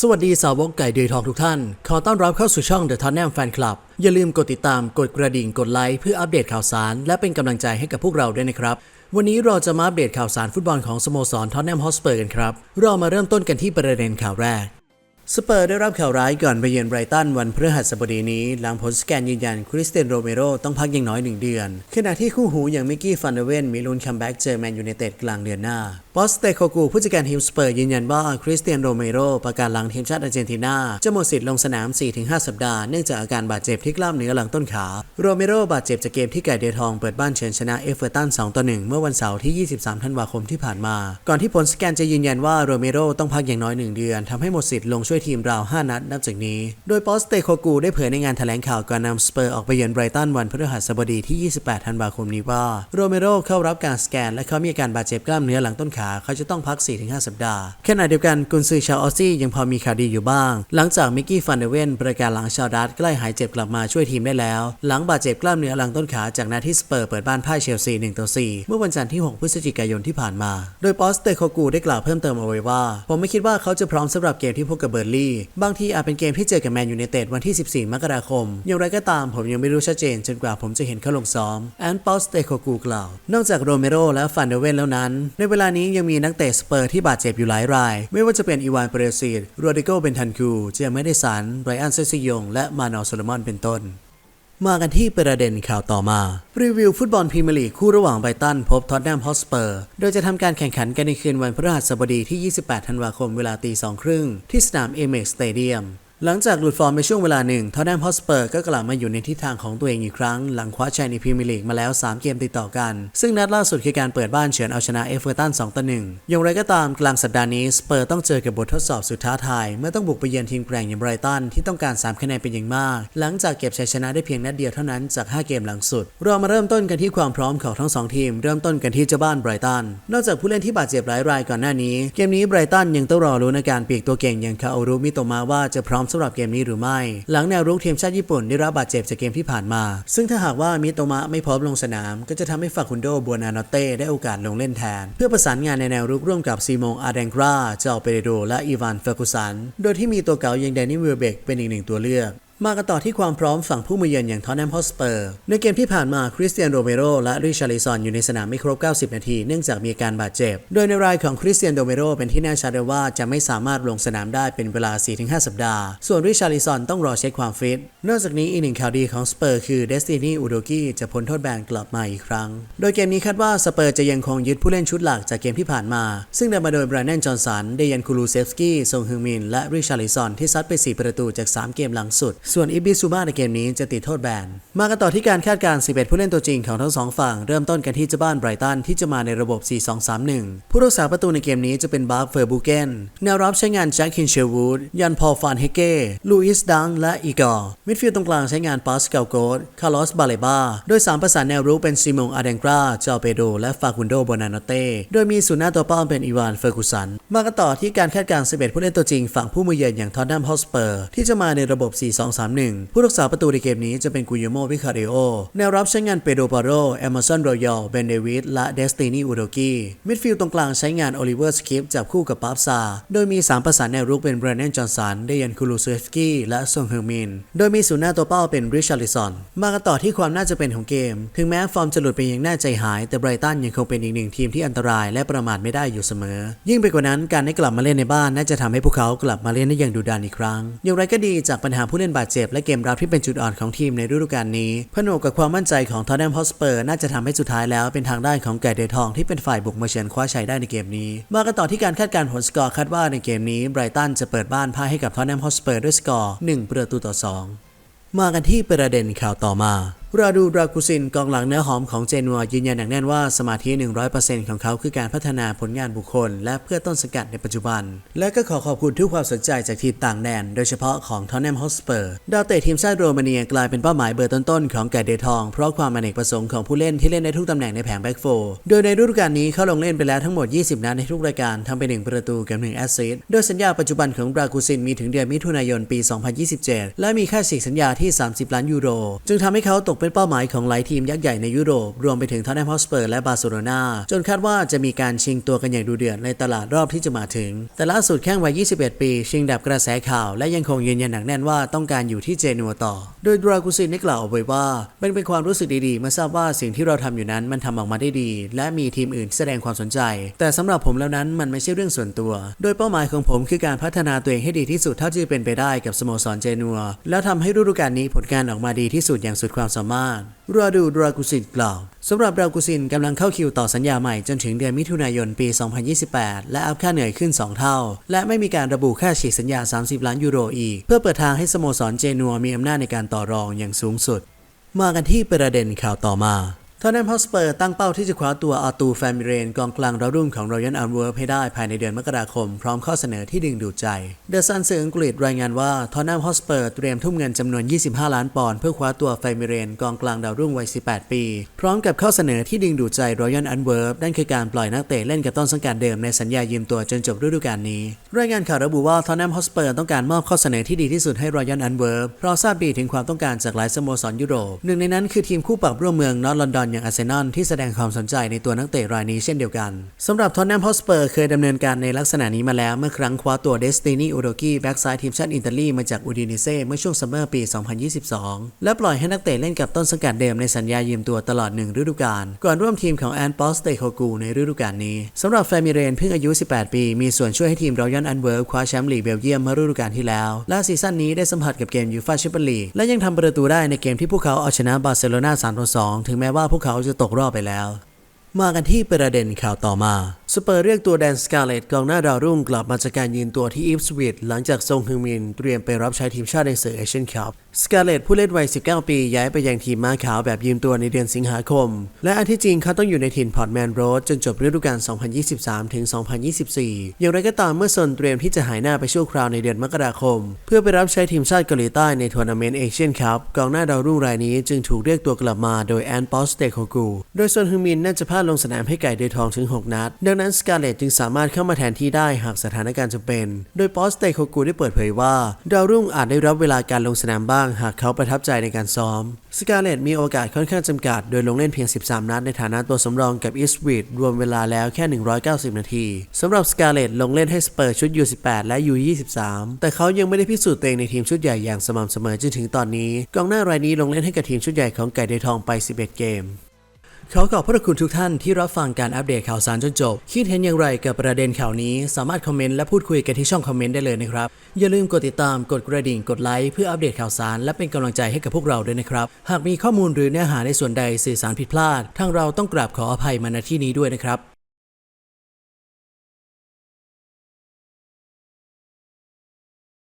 สวัสดีสาวกไก่เดือยทองทุกท่าน ขอต้อนรับเข้าสู่ช่อง The Tottenham Fan Club อย่าลืมกดติดตาม กดกระดิ่ง กดไลค์ เพื่ออัปเดตข่าวสาร และเป็นกำลังใจให้กับพวกเราด้วยนะครับ วันนี้เราจะมาอัปเดตข่าวสารฟุตบอลของสโมสรท็อปเทนฮอสเปอร์กันครับ เรามาเริ่มต้นกันที่ประเด็นข่าวแรก สเปอร์ได้รับข่าวร้ายก่อนไปเยือนไบรตันวันพฤหัสบดีนี้ หลังผลสแกนยืนยันคริสเตียนโรเมโรต้องพักอย่างน้อยหนึ่งเดือน ขณะที่คู่หูอย่างมิกกี้ฟันเดเวนมีลุ้นคัมแบ็กเจอแมนยูไนเต็ดกลางเดือนหน้าปอสเตโคกูผู้จัดการทีมสเปอร์ยืนยันว่าคริสเตียนโรเมโรประกาศหลังทีมชาติอาร์เจนตินาจะหมดสิทธิ์ลงสนาม 4-5 สัปดาห์เนื่องจากอาการบาดเจ็บที่กล้ามเนื้อหลังต้นขาโรเมโรบาดเจ็บจากเกมที่ไก่เดือทองเปิดบ้านเฉินชนะเอฟเวอร์ตัน2ต่อ1เมื่อวันเสาร์ที่ 23 ธันวาคมที่ผ่านมา ก่อนที่ผลสแกนจะยืนยันว่าโรเมโรต้องพักอย่างน้อย1เดือนทำให้หมดสิทธิ์ลงช่วยทีมราว 5 นัดนับจากนี้ โดยปอสเตโคกูได้เผยในงานแถลงข่าวก่อนำสเปอร์ออกไปเยือนไบรตันวันพฤหัสบดีที่ 28 ธันวาคมนี้ว่า โรเมโรเข้ารับการสแกน และเขามีอาการบาดเจ็บกล้ามเนื้อหลังต้นขาเขาจะต้องพัก 4-5 สัปดาห์ขณะเดียวกันกุนซือชาวออสซี่ยังพอมีข่าวดีอยู่บ้าง หลังจากมิกกี้ฟันเดเวนประกาศหลังชาวดัตใกล้หายเจ็บกลับมาช่วยทีมได้แล้ว หลังบาดเจ็บกล้ามเนื้อหลังต้นขาจากนัดที่สเปอร์เปิดบ้านพ่ายเชลซี1ต่อ4เมื่อวันจันทร์ที่ 6 พฤศจิกายนที่ผ่านมา โดยปอสเตโคกูได้กล่าวเพิ่มเติมเอาไว้ว่า ผมไม่คิดว่าเขาจะพร้อมสำหรับเกมที่พบกับเบอร์ลี่บางทีอาจเป็นเกมที่เจอกับแมนยูในเต็ดวันที่ 14 มกราคม อย่างไรก็ตามผมยังไม่รู้ชัดเจน จนกว่าผมจะเห็นเขาลงซ้อมแอนปอสเตโคกูกล่าว นอกจากโรเมโรและฟันเดเวนแล้วนั้น ในเวลานี้ยังมีนักเตะสเปอร์ที่บาดเจ็บอยู่หลายราย ไม่ว่าจะเป็นอีวานเปเรซิดโรดิโกเบนทันคูเจไม่ได้สันไรอันเซซิยงและมานอลโซลมอนเป็นต้น มากันที่ประเด็นข่าวต่อมา รีวิวฟุตบอลพรีเมียร์ลีกคู่ระหว่างไบรตันพบท็อตแนมฮอสเปอร์ โดยจะทำการแข่งขันกันในคืนวันพฤหัสบดีที่ 28 ธันวาคมเวลาตีสองครึ่งที่สนามเอเมกสเตเดียม หลังจากหลุดฟอร์มไปช่วงเวลาหนึ่งทอตแนมฮอสเปอร์ก็กลับมาอยู่ในทิศทางของตัวเองอีกครั้ง หลังคว้าชัยในพรีเมียร์ลีกมาแล้ว 3 เกมติดต่อกัน ซึ่งนัดล่าสุดคือการเปิดบ้านเฉือนเอาชนะเอฟเวอร์ตัน2ต่อ1อย่างไรก็ตามกลางสัปดาห์นี้สเปอร์ต้องเจอกับบททดสอบสุดท้าทาย เมื่อต้องบุกไปเยือนทีมแกร่งอย่างไบรตันที่ต้องการ 3 คะแนนเป็นอย่างมาก หลังจากเก็บชัยชนะได้เพียงนัดเดียวเท่านั้นจาก 5 เกมหลังสุด เรามาเริ่มต้นกันที่ความพร้อมของทั้งสองทีม เริ่มต้นกันที่เจ้าบ้านไบรตัน นอกจากผู้เล่นที่บาดเจ็บหลายรายก่อนหน้านี้ เกมนี้ไบรตันยังต้องรอรู้นการปีกตัวเก่งอย่างคาโอรุมิโตมาว่าจะพร้อมสำหรับเกมนี้หรือไม่ หลังแนวรุกทีมชาติญี่ปุ่นได้รับบาดเจ็บจากเกมที่ผ่านมา ซึ่งถ้าหากว่ามิโตมะไม่พร้อมลงสนาม ก็จะทำให้ฟาคุนโดบัวนานอเต้ได้โอกาสลงเล่นแทน เพื่อประสานงานในแนวรุกร่วมกับซีโมงอาเดงกราเจ้าเปเรโดและอีวานเฟอร์กุสันโดยที่มีตัวเก่าอย่างแดนนี่วิลเบกเป็นอีกหนึ่งตัวเลือก มากันต่อที่ความพร้อมฝั่งผู้มาเยือนอย่างทอนแนมฮอสเปอร์ ในเกมที่ผ่านมาคริสเตียนโรเมโรและริชาริซอนอยู่ในสนามไม่ครบ 90 นาที เนื่องจากมีการบาดเจ็บ โดยในรายของคริสเตียนโรเมโรเป็นที่แน่ชัดเลยว่าจะไม่สามารถลงสนามได้เป็นเวลา 4-5 สัปดาห์ ส่วนริชาริซอนต้องรอเช็คความฟิต นอกจากนี้อีกหนึ่งข่าวดีของสเปอร์คือเดสตินีอูโดกี้จะพ้นโทษแบนกลับมาอีกครั้ง โดยเกมนี้คาดว่าสเปอร์จะยังคงยึดผู้เล่นชุดหลักจากเกมที่ผ่านมา ซึ่งนำมาโดยไบรอันจอห์นสัน เดยันคูลูเซฟสกี้ซงฮึงมิน และริชาริซอนที่ซัดไป 4 ประตูจาก 3 เกมหลังสุดส่วนอิบิซูมาในเกมนี้จะติดโทษแบน มากันต่อที่การคาดการณ์ 11 ผู้เล่นตัวจริงของทั้งสองฝั่ง เริ่มต้นกันที่เจ้าบ้านไบรตันที่จะมาในระบบ 4-2-3-1 ผู้รักษาประตูในเกมนี้จะเป็นบาร์เฟอร์บูเกน แนวรับใช้งานแจ็คคินเชลวูด ยันพอลฟานเฮเก้ ลูอิสดัง และอีกอร์ มิดฟิลด์ตรงกลางใช้งานปาสเกลโกดคาร์ลอส บาเลบา โดย 3 ประสานแนวรุกเป็นซิมงอาเดงกราเจาเปโด และฟาคุนโด โบนาโนเต้ โดยมีศูนย์หน้าตัวเป้าเป็นอีวาน เฟอร์กุสัน มากันต่อที่การคาดการณ์ 11 ผู้เล่นตัวจริงฝั่งผู้มือเยือนอย่างทอตแนมฮอสเปอร์ที่จะมาในระบบ2-3-1 ผู้รักษาประตูในเกมนี้จะเป็นกุยโมวิคาริโอแนวรับใช้งานเปโดปาโรเอมอร์สันรอยัลเบนเดวิดและเดสตินีอูโดกีมิดฟิลด์ตรงกลางใช้งานโอลิเวอร์สคิปจับคู่กับปาฟซา โดยมี 3 ประสานแนวรุกเป็นแบรนดนจอห์นสันเดยันคูลูเซฟสกี้และซงเฮอร์มิน โดยมีศูนย์หน้าตัวเป้าเป็นริชาริซอนมากันต่อที่ความน่าจะเป็นของเกม ถึงแม้ฟอร์มจะหลุดไปอย่างน่าใจหาย แต่ไบรตันยังคงเป็นอีกหนึ่งทีมที่อันตรายและประมาทไม่ได้อยู่เสมอ ยิ่งไปกว่านั้นการได้กลับมาเล่นในบ้านน่าจะทำให้พวกเขากลับมาเล่นได้อย่างดุดันอีกครั้งอย่างไรก็ดีจากปัญหาผู้เล่นบาดเจ็บและเกมรับที่เป็นจุดอ่อนของทีมในฤดูกาลนี้ผนวกกับความมั่นใจของทอตแนมฮอสเปอร์น่าจะทำให้สุดท้ายแล้วเป็นทางด้านของไก่เดทองที่เป็นฝ่ายบุกมาเฉือนคว้าชัยได้ในเกมนี้ มากันต่อที่การคาดการณ์ผลสกอร์คาดว่าในเกมนี้ไบรตันจะเปิดบ้านพ่ายให้กับทอตแนมฮอสเปอร์ด้วยสกอร์1ประตูต่อ 2 มากันที่ประเด็นข่าวต่อมา ราดูรากุซินกองหลังเนื้อหอมของเจนัวยืนยันอย่างแน่นว่าสมาธิ 100%ของเขาคือการพัฒนาผลงานบุคคล และเพื่อต้นสังกัดในปัจจุบัน และก็ขอขอบคุณทุกความสนใจจากทีมต่างแดน โดยเฉพาะของทอนแนมฮอสเปอร์ดาวเตะทีมชาติโรมาเนียกลายเป็นเป้าหมายเบอร์ต้นๆของแก่เดทอง เพราะความอเนกประสงค์ของผู้เล่นที่เล่นในทุกตำแหน่งในแผงแบ็กโฟโดยในฤดูกาลนี้เขาลงเล่นไปแล้วทั้งหมด 20 นัดในทุกรายการทำไปหนึ่งประตูกับ1แอสซิสต์โดยสัญญาปัจจุบันของรากุซินมีถึงเดือนมิถุนายนปี 2027 และมีค่าฉีกสัญญาที่ 30 ล้านยูโร จึงทำให้เขาตกเป็นเป็นเป้าหมายของหลายทีมยักษ์ใหญ่ในยุโรป รวมไปถึงทอตแนมฮอสเปอร์และบาร์เซโลนาจนคาดว่าจะมีการชิงตัวกันอย่างดูเดือดในตลาดรอบที่จะมาถึง แต่ล่าสุดแข้งวัย 21 ปี ชิงดับกระแสข่าว และยังคงยืนยันหนักแน่นว่าต้องการอยู่ที่เจนัวต่อ โดยดรากุซินได้กล่าวเอาไว้ว่าเป็นเป็นความรู้สึกดีๆมื่อทราบว่าสิ่งที่เราทำอยู่นั้นมันทำออกมาได้ดี และมีทีมอื่นที่แสดงความสนใจ แต่สำหรับผมแล้วนั้นมันไม่ใช่เรื่องส่วนตัว โดยเป้าหมายของผมคือการพัฒนาตัวเองให้ดีที่สุดเท่าที่จะเป็นไปได้กับสโมสรเจนัวแล้วทำให้ฤดูกาลนี้ผลการออกมาดีที่สุดอย่างสุดความสามารถรอดูดรากุสินกล่าวสำหรับดรากุสินกำลังเข้าคิวต่อสัญญาใหม่จนถึงเดือนมิถุนายนปี 2028 และอัพค่าเหนื่อยขึ้น 2 เท่า และไม่มีการระบุค่าฉีกสัญญา 30 ล้านยูโรอีก เพื่อเปิดทางให้สโมสรเจนัวมีอำนาจในการต่อรองอย่างสูงสุด มากันที่ประเด็นข่าวต่อมา ทอนแนมฮอสเปอร์ตั้งเป้าที่จะคว้าตัวอาตูแฟมิเรนกองกลางดาวรุ่งของรอยัลอันเวิร์ให้ได้ภายในเดือนมกราคม พร้อมข้อเสนอที่ดึงดูดใจ เดอะซันสื่ออังกฤษรายงานว่าทอนแนมฮอสเปอร์เตรียมทุ่มเงินจำนวน 25 ล้านปอนด์เพื่อคว้าตัวแฟมิเรนกองกลางดาวรุ่งวัย 18 ปี พร้อมกับข้อเสนอที่ดึงดูดใจรอยัลอันเวิร์นั่นคือการปล่อยนักเตะเล่นกับต้นสังกัดเดิมในสัญญายืมตัวจนจบฤดูกาลนี้ รายงานข่าวระบุว่าทอนแนมฮอสเปอร์ต้องการมอบข้อเสนอที่ดีที่สุดให้รอยัลอันเวิร์เพราะทราบดีถึงความต้องการจากหลายสโมสรยุโรปหนึ่งในนั้นคือทีมคู่ปรับร่วมเมืองนอตลอนดอนอย่างอาร์เซนอลที่แสดงความสนใจในตัวนักเตะรายนี้เช่นเดียวกันสำหรับทอนแนมฮอสเปอร์เคยดำเนินการในลักษณะนี้มาแล้วเมื่อครั้งคว้าตัวเดสตินีอูโดกี้แบ็กซ้ายทีมชาติอิตาลีมาจากอูดิเนเซ่เมื่อช่วงซัมเมอร์ปี 2022 และปล่อยให้นักเตะเล่นกับต้นสังกัดเดิมในสัญญายืมตัวตลอดหนึ่งฤดูกาล ก่อนร่วมทีมของแอนปอสเตโคกูในฤดูกาลนี้สำหรับแฟมิเรนเพิ่งอายุ 18 ปี มีส่วนช่วยให้ทีมรอยัลอันเวิร์คว้าแชมป์ลีกเบลเยียมเมื่อฤดูกาลที่แล้ว และซีซั่นนี้ได้สัมผัสกับเกมยูฟ่าแชมเปี้ยนลีกและยังทำประตูได้ในเกมที่พวกเขาเอาชนะบาร์เซโลนา3-2ถึงแม้ว่าพวกเขาจะตกรอบไปแล้ว มากันที่ประเด็นข่าวต่อมา สเปอร์เรียกตัวแดนสกาเลตกองหน้าดาวรุ่งกลับมาจากการยืนตัวที่อีฟสวิตหลังจากซงฮึงมินเตรียมไปรับใช้ทีมชาติในศึกเอเชียนคัพสกาเลตผู้เล่นวัย 19 ปี ย้ายไปยังทีมม้าขาวแบบยืมตัวในเดือนสิงหาคม และอันที่จริงเขาต้องอยู่ในถิ่นพอร์ตแมนโรดจนจบฤดูกาล 2023 ถึง 2024 อย่างไรก็ตามเมื่อซนเตรียมที่จะหายหน้าไปชั่วคราวในเดือนมกราคม เพื่อไปรับใช้ทีมชาติเกาหลีใต้ในทัวร์นาเมนต์เอเชียนคัพกองหน้าดาวรุ่งรายนี้จึงถูกเรียกตัวกลับมาโดยแอนปอสเตโคกูโดยซนฮึงมินน่าจะพลาดลงสนามให้ไก่เดยทองถึง 6 นัด ดังนั้นสกาเลตจึงสามารถเข้ามาแทนที่ได้หากสถานการณ์จำเป็น โดยปอสเตโคกูได้เปิดเผยว่า ดาวรุ่งอาจได้รับเวลาการลงสนามบ้าง หากเขาประทับใจในการซ้อม สกาเลตมีโอกาสค่อนข้างจำกัด โดยลงเล่นเพียง 13 นัดในฐานะตัวสำรองกับอีสต์วีดรวมเวลาแล้วแค่ 190 นาทีสำหรับสกาเลตลงเล่นให้สเปอร์ชุด U18 และ U23 แต่เขายังไม่ได้พิสูจน์ตัวเองในทีมชุดใหญ่อย่างสม่ำเสมอจนถึงตอนนี้กองหน้ารายนี้ลงเล่นให้กับทีมชุดใหญ่ของไก่เดยทองไป 11 เกม ขอขอบพระคุณทุกท่านที่รับฟังการอัปเดตข่าวสารจนจบ คิดเห็นอย่างไรกับประเด็นข่าวนี้ สามารถคอมเมนต์และพูดคุยกันที่ช่องคอมเมนต์ได้เลยนะครับ อย่าลืมกดติดตามกดกระดิ่งกดไลค์เพื่ออัปเดตข่าวสารและเป็นกำลังใจให้กับพวกเราด้วยนะครับ หากมีข้อมูลหรือเนื้อหาในส่วนใดสื่อสารผิดพลาด ทางเราต้องกราบขออภัยมาณที่นี้ด้วยนะครับ